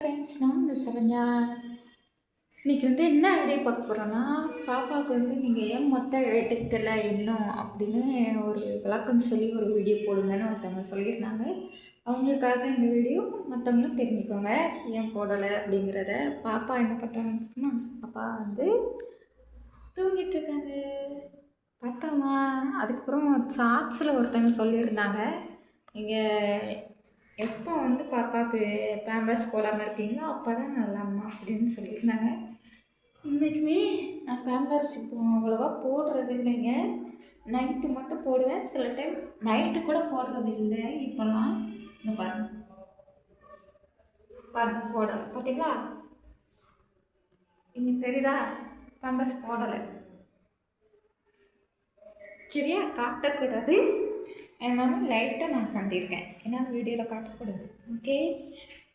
Friends நான் இந்த சரண்யா. இன்னைக்கு வந்து என்ன ஐடியா பார்க்க போகிறோன்னா பாப்பாவுக்கு வந்து நீங்கள் ஏன் மொட்டை எடுக்கலை இன்னும் அப்படின்னு ஒரு விளக்கம் சொல்லி ஒரு வீடியோ போடுங்கன்னு ஒருத்தவங்க சொல்லியிருந்தாங்க. அவங்களுக்காக இந்த வீடியோ மற்றவங்களும் தெரிஞ்சுக்கோங்க. ஏன் போடலை அப்படிங்கிறத பாப்பா என்ன பண்ணுறாங்கன்னா பாப்பா வந்து தூங்கிட்டு இருக்காங்க. பட்டோமா அதுக்கப்புறம் சாட்ஸில் ஒருத்தவங்க சொல்லியிருந்தாங்க. நீங்கள் எப்போ வந்து பாப்பாவுக்கு பேம்பர்ஸ் போடாமல் இருக்கீங்களோ அப்போ தான் நல்லம்மா அப்படின்னு சொல்லியிருந்தாங்க. இன்றைக்குமே நான் பேம்பர்ஸ் இப்போ அவ்வளோவா போடுறது இல்லைங்க. நைட்டு மட்டும் போடுவேன். சில டைம் நைட்டு கூட போடுறது இல்லை. இப்போல்லாம் இந்த பாருங்க. பாருங்க போடலை. பார்த்தீங்களா? இங்கே தெரியுதா பேம்பர்ஸ் போடலை. சரியா? காட்டக்கூடாது. அதனால லைட்டாக நான் பண்ணியிருக்கேன் ஏன்னா வீடியோவில் காட்டக்கூடாது ஓகே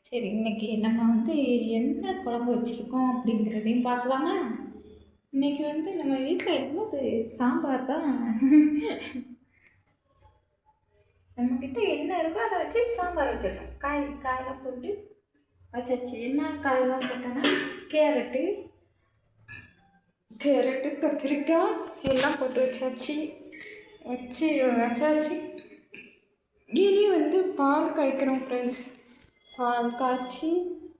சரி இன்னைக்கு நம்ம வந்து என்ன குழம்பு வச்சுருக்கோம் அப்படிங்கிறதையும் பார்க்கலாமா? இன்றைக்கி வந்து நம்ம வீட்டில் என்னது? சாம்பார் தான். நம்மக்கிட்ட என்ன இருக்கோ அதை வச்சு சாம்பார் வச்சுருக்கோம். காய் காயெல்லாம் போட்டு வச்சாச்சு. என்ன காயெல்லாம் போட்டோன்னா கேரட்டு கேரட்டு கத்திரிக்காய் எல்லாம் போட்டு வச்சாச்சு. வச்சு வச்சாச்சு. இனி வந்து பால் காய்க்கிறோம் ஃப்ரெண்ட்ஸ் பால் காய்ச்சி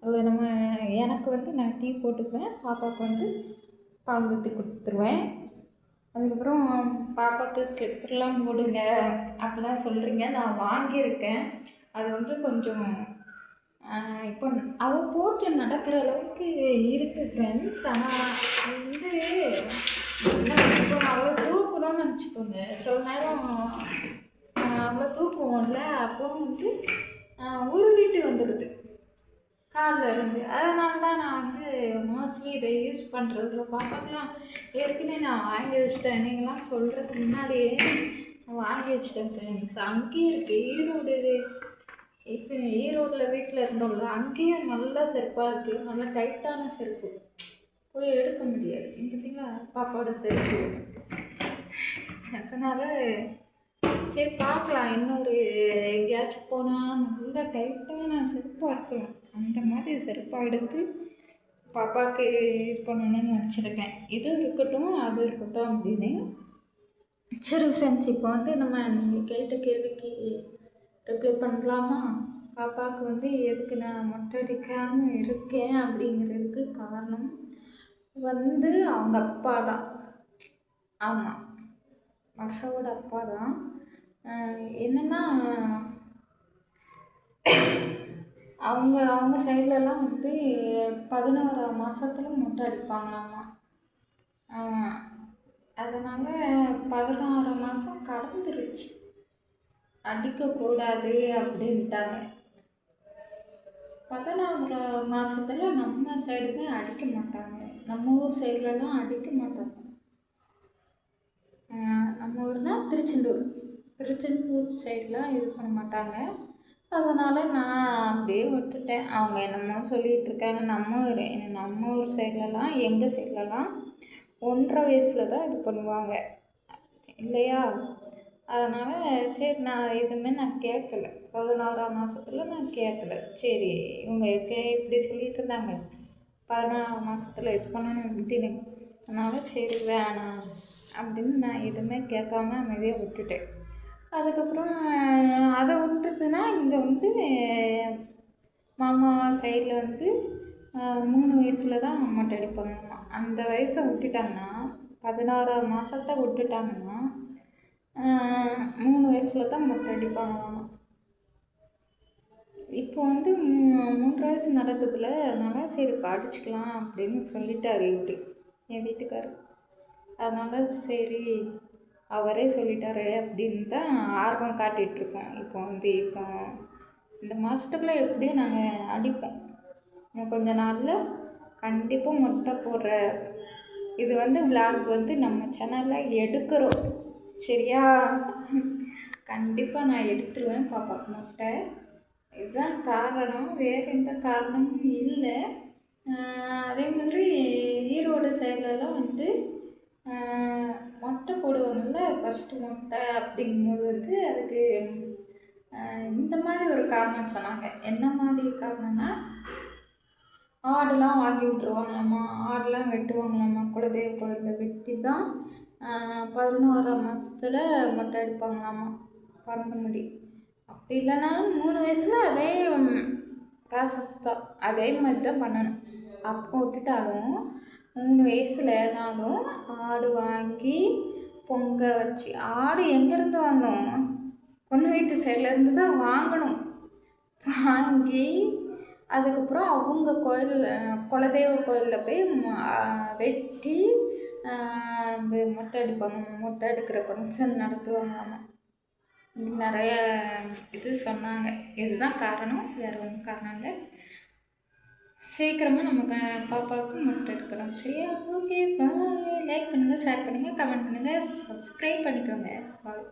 அதில் நம்ம எனக்கு வந்து நான் டீ போட்டுக்குவேன். பாப்பாவுக்கு வந்து பால் ஊற்றி கொடுத்துருவேன். அதுக்கப்புறம் பாப்பாவுக்கு ஸ்லிப்பர்லாம் போடுங்க. அப்படிலாம் சொல்கிறீங்க நான் வாங்கியிருக்கேன். அது வந்து கொஞ்சம் இப்போ அவள் போட்டு நடக்கிற அளவுக்கு இருக்குது ஃப்ரெண்ட்ஸ் ஆனால் வந்து இப்போ அவளை தூக்கணும்னு நினச்சிக்கோங்க. சில நேரம் நம்ம தூக்குவோம்ல அப்போ வந்து உருவிட்டு வந்துடுது. காலில் இருந்து. அதனால தான் நான் வந்து மோஸ்ட்லி இதை யூஸ் பண்ணுறதில்ல பாப்பாக்கெலாம் ஏற்கனவே நான் வாங்கி வச்சிட்டேன். நீங்களாம் சொல்கிறதுக்கு முன்னாடியே வாங்கி வச்சிட்டேன் ஃப்ரெண்ட்ஸ் அங்கேயே இருக்குது ஈரோடு இப்போ ஈரோட்டில் வீட்டில் இருந்தோம்ல அங்கேயும் நல்ல செருப்பாக இருக்குது நல்லா டைட்டான செருப்பு. போய் எடுக்க முடியாது. பார்த்தீங்களா பாப்பாவோட செருப்பு. அதனால் சரி பார்க்கலாம். இன்னொரு எங்கேயாச்சும் போனால் நல்ல நான் செருப்பாக இருக்கலாம் அந்த மாதிரி செருப்பாக எடுத்து பாப்பாவுக்கு இது பண்ணணும்னு நினச்சிருக்கேன். இது இருக்கட்டும் அது இருக்கட்டும் அப்படின்னு. சரி ஃப்ரெண்ட்ஸ் இப்போ வந்து நம்ம நீங்கள் கேட்ட கேள்விக்கு ரிப்ளை பண்ணலாமா? பாப்பாவுக்கு வந்து எதுக்கு நான் மொட்டை அடிக்காமல் இருக்கேன் அப்படிங்கிறதுக்கு காரணம் வந்து அவங்க அப்பா தான். ஆமாம் வர்ஷாவோட அப்பா தான். என்னென்னா அவங்க அவங்க சைட்லலாம் வந்து பதினோரு மாதத்துல மொட்டை அடிப்பாங்களாமா. அதனால் பதினாறு மாதம் கடந்துருச்சு. அடிக்கக்கூடாது அப்படின்ட்டாங்க. பதினாறு மாதத்துல நம்ம சைடுமே அடிக்க மாட்டாங்க. நம்ம ஊர் சைட்லலாம் அடிக்க மாட்டாங்க. நம்ம ஊர்னால் திருச்செந்தூர். திருச்செந்தூர் சைட்லாம் இது பண்ண மாட்டாங்க. அதனால் நான் அப்படியே விட்டுட்டேன். அவங்க என்னமோ சொல்லிகிட்டு இருக்காங்க. நம்ம ஊர் நம்ம ஊர் சைட்லலாம் எங்கள் சைட்லலாம் ஒன்றரை வயசில் தான் இது பண்ணுவாங்க. இல்லையா? அதனால் சரி நான் எதுவுமே நான் கேட்கல. பதினாறாம் மாதத்துல நான் கேட்கல. சரி இவங்க கே இப்படி சொல்லிட்டு இருந்தாங்க. பதினாறாம் மாதத்துல இது பண்ணணும் அப்படின்னு. அதனால் சரி வேணாம் அப்படின்னு நான் எதுவுமே கேட்காம அமைதியாக விட்டுட்டேன். அதுக்கப்புறம் அதை விட்டுதுன்னா இங்கே வந்து மாமா சைடில் வந்து மூணு வயசில் தான் மொட்டை அடிப்பாங்கம்மா அந்த வயசை விட்டுட்டாங்கன்னா பதினாறாம் மாதத்தை விட்டுட்டாங்கன்னா மூணு வயசில் தான் மொட்டை அடிப்பாங்க இப்போ வந்து மூன்று வயசு நடக்குதுல அதனால் சரி படிச்சுக்கலாம் அப்படின்னு சொல்லிட்டார் இவர் என் வீட்டுக்காரர். அதனால் சரி அவரே சொல்லிட்டாரு அப்படின்னு தான் ஆர்வம் காட்டிகிட்ருக்கோம் இப்போ வந்து இப்போ இந்த மாதத்துக்குள்ளே எப்படியும் நாங்கள் அடிப்போம். இன்னும் கொஞ்ச நாளில் கண்டிப்பாக மொட்டை போடுற இது வந்து விளாக் வந்து நம்ம சேனலில் எடுக்கிறோம். சரியா? கண்டிப்பாக நான் எடுத்துருவேன் பாப்பா மொட்டை. இதுதான் காரணம். வேறு எந்த காரணமும் இல்லை. அதே மாதிரி ஈரோடு சைட்லலாம் வந்து மொட்டை ஃபஸ்ட்டு மொட்டை அப்படிங்கும்போது வந்து அதுக்கு இந்த மாதிரி ஒரு காரணம் சொன்னாங்க. என்ன மாதிரி காரணம்னா ஆடுலாம் வாங்கி விட்ருவாங்களாம்மா ஆடுலாம் வெட்டுவாங்களாம்மா குலதெய்வ கோயிலில் வெட்டி தான் பதினோராம் மாதத்துல மொட்டை எடுப்பாங்களாம்மா பிறந்த முடி அப்படி இல்லைனாலும் மூணு வயசில் அதே ப்ராசஸ் தான். அதே மாதிரி தான் பண்ணணும். அப்போ விட்டுட்டாலும் மூணு வயசுலனாலும் ஆடு வாங்கி பொங்க வச்சு ஆடு எங்கேருந்து வாங்கணும்? பொண்ணு வீட்டு சைட்லேருந்து தான் வாங்கணும். வாங்கி அதுக்கப்புறம் அவங்க கோயிலில் குலதெய்வ கோயிலில் போய் வெட்டி மொட்டை அடிப்பாங்க. மொட்டை எடுக்கிற ஃபங்க்ஷன் நடத்துவாங்க நிறைய இது சொன்னாங்க. இதுதான் காரணம். வேறு ஒன்றும் காரணம் இல்லை. சீக்கிரமாக நமக்கு பாப்பாவுக்கு முட்டை எடுக்கிறோம் சரியா? ஓகே பாய் லைக் பண்ணுங்கள் ஷேர் பண்ணுங்கள் கமெண்ட் பண்ணுங்கள் சப்ஸ்கிரைப் பண்ணிக்கோங்க. பாய்